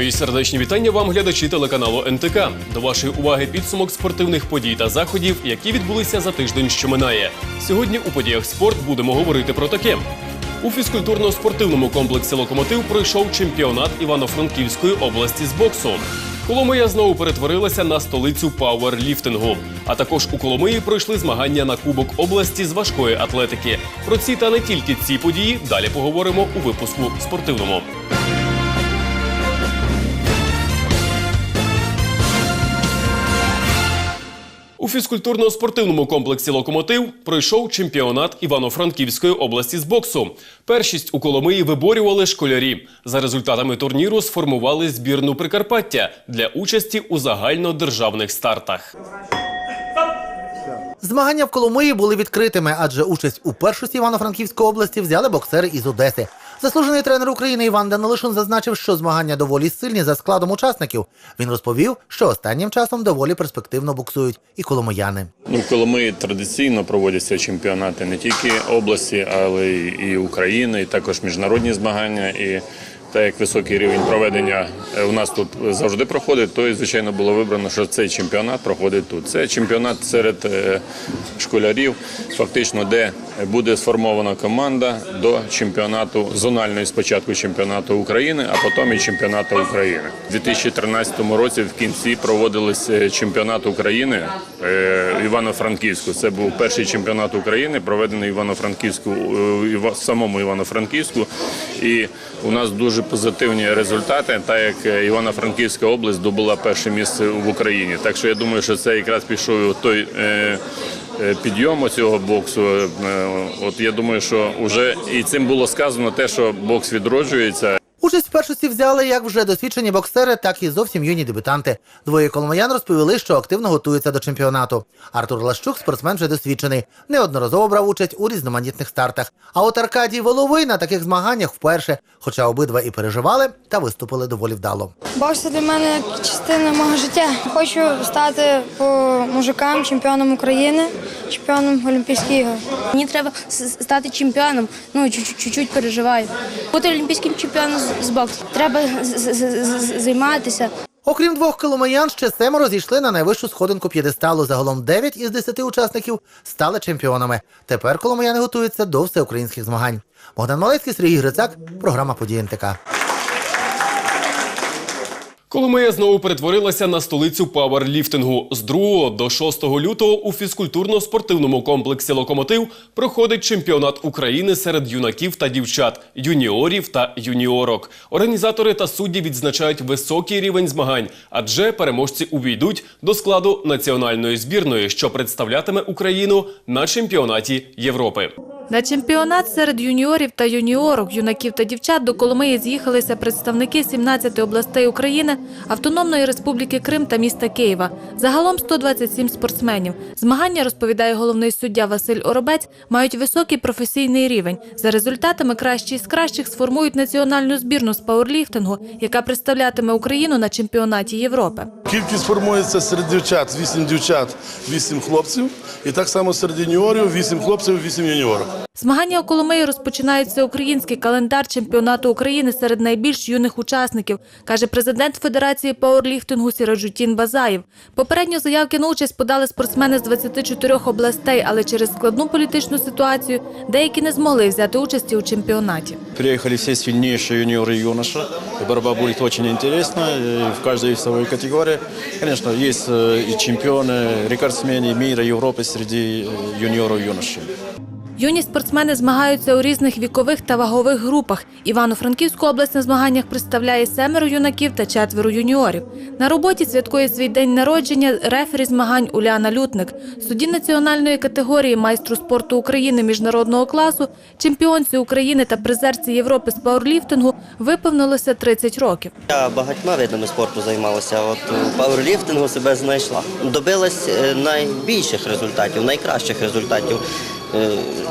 Мої сердечні вітання вам, глядачі телеканалу НТК. До вашої уваги підсумок спортивних подій та заходів, які відбулися за тиждень, що минає. Сьогодні у подіях спорт будемо говорити про таке. У фізкультурно-спортивному комплексі Локомотив пройшов чемпіонат Івано-Франківської області з боксу. Коломия знову перетворилася на столицю пауерліфтингу. А також у Коломиї пройшли змагання на Кубок області з важкої атлетики. Про ці та не тільки ці події далі поговоримо у випуску спортивному. Фізкультурно-спортивному комплексі Локомотив пройшов чемпіонат Івано-Франківської області з боксу. Першість у Коломиї виборювали школярі. За результатами турніру сформували збірну Прикарпаття для участі у загальнодержавних стартах. Змагання в Коломиї були відкритими, адже участь у першості Івано-Франківської області взяли боксери із Одеси. Заслужений тренер України Іван Данилишин зазначив, що змагання доволі сильні за складом учасників. Він розповів, що останнім часом доволі перспективно боксують і коломияни. Ну, в Коломиї традиційно проводяться чемпіонати не тільки області, але й України, і також міжнародні змагання. І так як високий рівень проведення е, у нас тут завжди проходить, то і звичайно було вибрано, що цей чемпіонат проходить тут. Це чемпіонат серед е, школярів, фактично, де буде сформована команда до чемпіонату зональної спочатку чемпіонату України, а потім і чемпіонату України. У 2013 році в кінці проводились е, чемпіонат України е, Івано-Франківську. Це був перший чемпіонат України, проведений Івано-Франківську е, в самому Івано-Франківську. І у нас дуже позитивні результати, так як Івано-Франківська область здобула перше місце в Україні. Так що я думаю, що це якраз пішов той. Е, е, Підйому цього боксу, Е, от я думаю, що вже і цим було сказано те, що бокс відроджується, Участь в першості взяли як вже досвідчені боксери, так і зовсім юні дебютанти. Двоє коломиян розповіли, що активно готуються до чемпіонату. Артур Лащук, спортсмен вже досвідчений, неодноразово брав участь у різноманітних стартах. А от Аркадій Воловий на таких змаганнях вперше, хоча обидва і переживали, та виступили доволі вдало. Бокс для мене частина мого життя. Хочу стати по мужикам чемпіоном України, чемпіоном Олімпійських ігор. Мені треба стати чемпіоном. Ну чуть- чуть-чуть переживаю. Бути олімпійським чемпіоном з- боксу. Треба займатися. Окрім двох коломиян, ще семеро зійшли на найвищу сходинку п'єдесталу. Загалом 9 із 10 учасників стали чемпіонами. Тепер коломияни готуються до всеукраїнських змагань. Богдан Малецький, Сергій Грицак, програма «Події НТК». Коломия знову перетворилася на столицю пауерліфтингу. З 2 до 6 лютого у фізкультурно-спортивному комплексі Локомотив проходить чемпіонат України серед юнаків та дівчат, юніорів та юніорок. Організатори та судді відзначають високий рівень змагань, адже переможці увійдуть до складу національної збірної, що представлятиме Україну на чемпіонаті Європи. На чемпіонат серед юніорів та юніорок, юнаків та дівчат до Коломиї з'їхалися представники 17 областей України, Автономної Республіки Крим та міста Києва. Загалом 127 спортсменів. Змагання, розповідає головний суддя Василь Оробець, мають високий професійний рівень. За результатами кращі з кращих сформують національну збірну з пауерліфтингу, яка представлятиме Україну на чемпіонаті Європи. Кількість формується серед дівчат 8 дівчат, 8 хлопців. І так само серед юніорів 8 хлопців, 8 юніорок. Змагання у Коломиї розпочинається український календар чемпіонату України серед найбільш юних учасників, каже президент Федерації пауерліфтингу Сіраджутін Базаєв. Попередньо заявки на участь подали спортсмени з 24 областей, але через складну політичну ситуацію деякі не змогли взяти участі у чемпіонаті. Приехали все сильнейшие юниоры и юноши. И борьба будет очень интересна и в каждой весовой категории. Конечно, есть э, и чемпионы, рекордсмены мира, Европы среди э, юниоров и юношей. Юні спортсмени змагаються у різних вікових та вагових групах. Івано-Франківську область на змаганнях представляє семеро юнаків та четверо юніорів. На роботі святкує свій день народження рефері змагань Уляна Лютник. Судді національної категорії майстру спорту України міжнародного класу, чемпіонці України та призерці Європи з пауерліфтингу виповнилося 30 років. Я багатьма видами спорту займалася. От у пауерліфтингу себе знайшла. Добилась е, найбільших результатів, найкращих результатів е,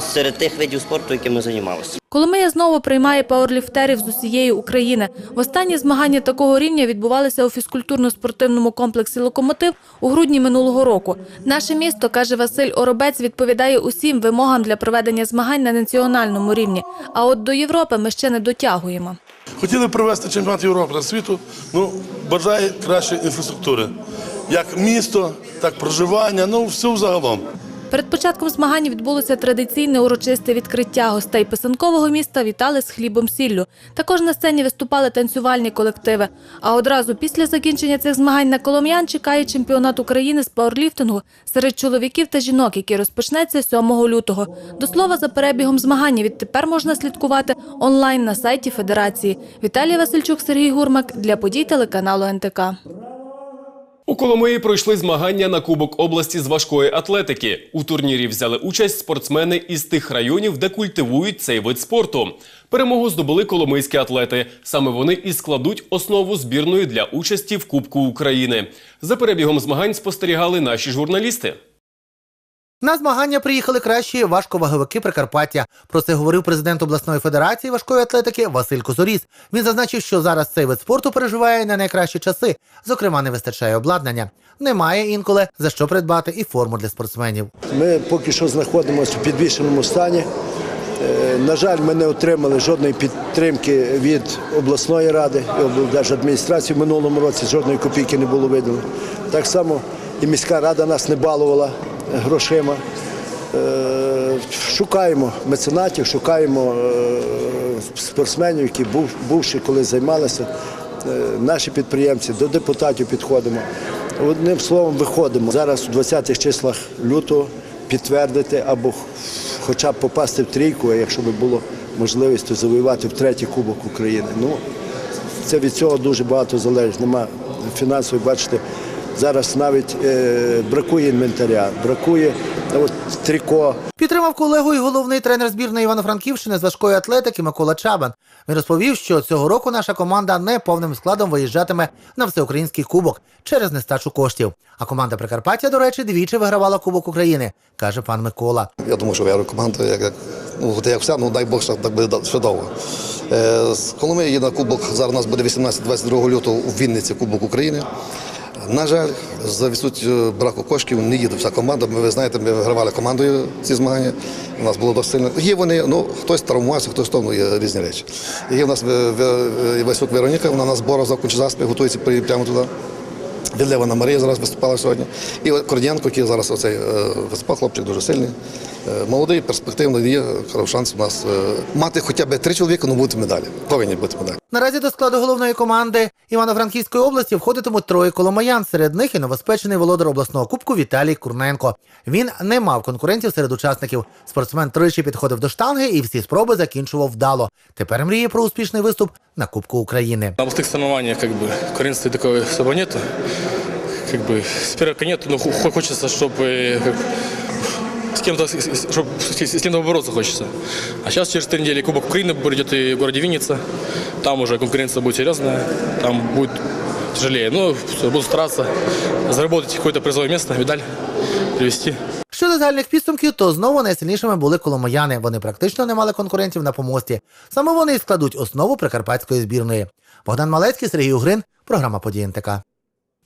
серед тих видів спорту, якими займалася. Коломия знову приймає пауерліфтерів з усієї України. Останні змагання такого рівня відбувалися у фізкультурно-спортивному комплексі «Локомотив» у грудні минулого року. Наше місто, каже Василь Оробець, відповідає усім вимогам для проведення змагань на національному рівні. А от до Європи ми ще не дотягуємо. Хотіли провести чемпіонат Європи та світу, ну, бажає кращої інфраструктури. Як місто, так проживання, ну все загалом. Перед початком змагань відбулося традиційне урочисте відкриття. Гостей писанкового міста вітали з хлібом сіллю. Також на сцені виступали танцювальні колективи. А одразу після закінчення цих змагань на Колом'ян чекає чемпіонат України з пауерліфтингу серед чоловіків та жінок, який розпочнеться 7 лютого. До слова, за перебігом змагань відтепер можна слідкувати онлайн на сайті Федерації. Віталій Васильчук, Сергій Гурмак для подій телеканалу НТК. У Коломиї пройшли змагання на Кубок області з важкої атлетики. У турнірі взяли участь спортсмени із тих районів, де культивують цей вид спорту. Перемогу здобули коломийські атлети. Саме вони і складуть основу збірної для участі в Кубку України. За перебігом змагань спостерігали наші журналісти. На змагання приїхали кращі важковаговики Прикарпаття. Про це говорив президент обласної федерації важкої атлетики Василь Козоріс. Він зазначив, що зараз цей вид спорту переживає не найкращі часи. Зокрема, не вистачає обладнання. Немає інколи за що придбати і форму для спортсменів. Ми поки що знаходимося в підвішеному стані. Е, На жаль, ми не отримали жодної підтримки від обласної ради і облдержадміністрації в минулому році. Жодної копійки не було виділено. Так само і міська рада нас не балувала грошима. Е, Шукаємо меценатів, шукаємо е, спортсменів, які був- бувши колись займалися. Е, Наші підприємці до депутатів підходимо. Одним словом, виходимо зараз у 20-х числах лютого підтвердити або хоча б попасти в трійку, а якщо б було можливість, то завоювати в третій кубок України. Ну, це від цього дуже багато залежить. Нема фінансової, бачите, зараз навіть е, бракує інвентаря, бракує от, тріко, Підтримав колегу і головний тренер збірної Івано-Франківщини з важкої атлетики Микола Чабан. Він розповів, що цього року наша команда не повним складом виїжджатиме на всеукраїнський кубок через нестачу коштів. А команда Прикарпаття, до речі, двічі вигравала Кубок України, каже пан Микола. Я думаю, що Єврокоманда, як, як, ну, як вся, ну дай Бог, що так буде ще довго. Е, з Коломиї є на Кубок, зараз у нас буде 18-22 лютого у Вінниці Кубок України. На жаль, за відсутністю браку коштів не їде вся команда. Ми, ви знаєте, ми вигравали командою ці змагання. У нас було досить сильно. Є вони, ну хтось травмувався, хтось то, ну, є різні речі. Є у нас е, е, Васюк Вероніка, вона на зборах за заспі, готується прямо туди. Відлевана Марія зараз виступала сьогодні. І от Кордієнко, який зараз оцей е, виступав, хлопчик дуже сильний. Е, Молодий, перспективний, є шанс у нас е, мати хоча б три чоловіка, ну бути медалі. Повинні бути медалі. Наразі до складу головної команди Івано-Франківської області входитимуть троє коломаян. Серед них і новоспечений володар обласного кубку Віталій Курненко. Він не мав конкурентів серед учасників. Спортсмен тричі підходив до штанги і всі спроби закінчував вдало. Тепер мріє про успішний виступ на Кубку України. На соревнованиях как бы конкуренции такой особо нету Как бы с первого нету, но хо- хочется, чтобы как, с кем-то, чтобы с кем-то бороться хочется. А сейчас через три недели Кубок Украины придет и в городе Винница. Там уже конкуренция будет серьезная, там будет тяжелее. Но буду стараться заработать какое-то призовое место, медаль привести. Щодо загальних підсумків, то знову найсильнішими були коломаяни. Вони практично не мали конкурентів на помості. Саме вони і складуть основу прикарпатської збірної. Богдан Малецький, Сергій Угрин, програма «Події НТК».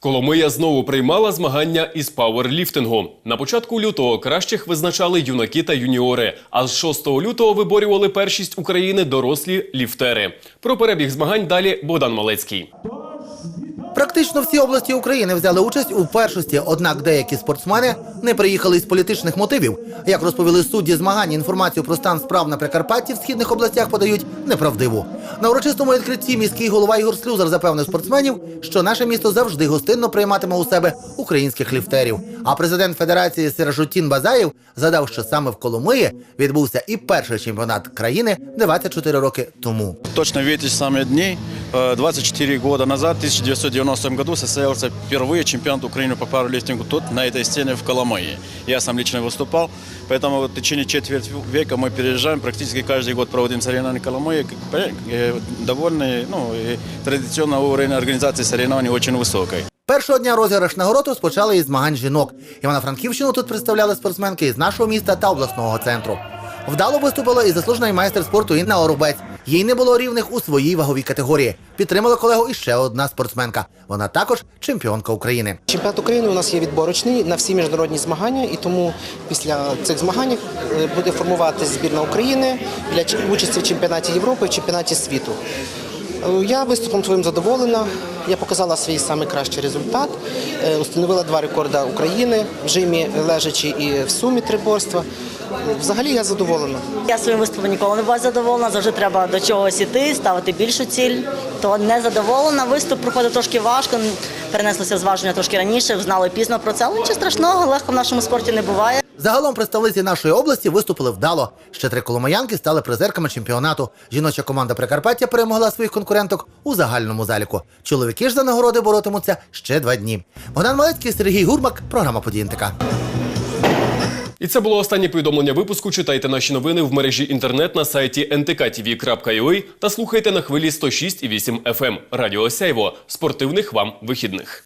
Коломия знову приймала змагання із пауерліфтингу. На початку лютого кращих визначали юнаки та юніори. А з 6 лютого виборювали першість України дорослі ліфтери. Про перебіг змагань далі Богдан Малецький. Практично всі області України взяли участь у першості, однак деякі спортсмени не приїхали із політичних мотивів. Як розповіли судді змагань, інформацію про стан справ на Прикарпатті в східних областях подають неправдиву. На урочистому відкритті міський голова Ігор Слюзар запевнив спортсменів, що наше місто завжди гостинно прийматиме у себе українських ліфтерів. А президент Федерації Сержутін Базаєв задав, що саме в Коломиї відбувся і перший чемпіонат країни 24 роки тому. Точно в эти самые дни, э, 24 года назад, в 1990 году, состоялся впервые чемпионат Украины по пауэрлифтингу тут, на этой сцене в Коломые. Я сам лично выступал, поэтому вот в течение четверть века мы переезжаем, практически каждый год проводим соревнования в Коломые. Как понятно, э, Довольный, ну, и традиционно уровень организации соревнований очень высокий. Першого дня розіграш нагород розпочали із змагань жінок. Івано-Франківщину тут представляли спортсменки із нашого міста та обласного центру. Вдало виступила і заслужений майстер спорту Інна Орубець. Їй не було рівних у своїй ваговій категорії. Підтримала колегу і ще одна спортсменка. Вона також чемпіонка України. Чемпіонат України у нас є відборочний на всі міжнародні змагання, і тому після цих змагань е, буде формуватися збірна України для участі в чемпіонаті Європи, в чемпіонаті світу. Е, Я виступом своїм задоволена. Я показала свій найкращий результат. Е, Установила два рекорди України в жимі лежачі і в сумі триборства. Взагалі я задоволена. Я своїм виступом ніколи не була задоволена. Завжди треба до чогось іти, ставити більшу ціль. То не задоволена. Виступ проходив трошки важко. Перенеслося зваження трошки раніше, знали пізно про це, але нічого страшного, легко в нашому спорті не буває. Загалом представниці нашої області виступили вдало. Ще три коломиянки стали призерками чемпіонату. Жіноча команда Прикарпаття перемогла своїх конкуренток у загальному заліку. Чоловіки ж за нагороди боротимуться ще два дні. Богдан Малецький, Сергій Гурмак, програма «Події НТК». І це було останнє повідомлення випуску. Читайте наші новини в мережі інтернет на сайті ntktv.ua та слухайте на хвилі 106,8 FM. Радіо Сяйво. Спортивних вам вихідних.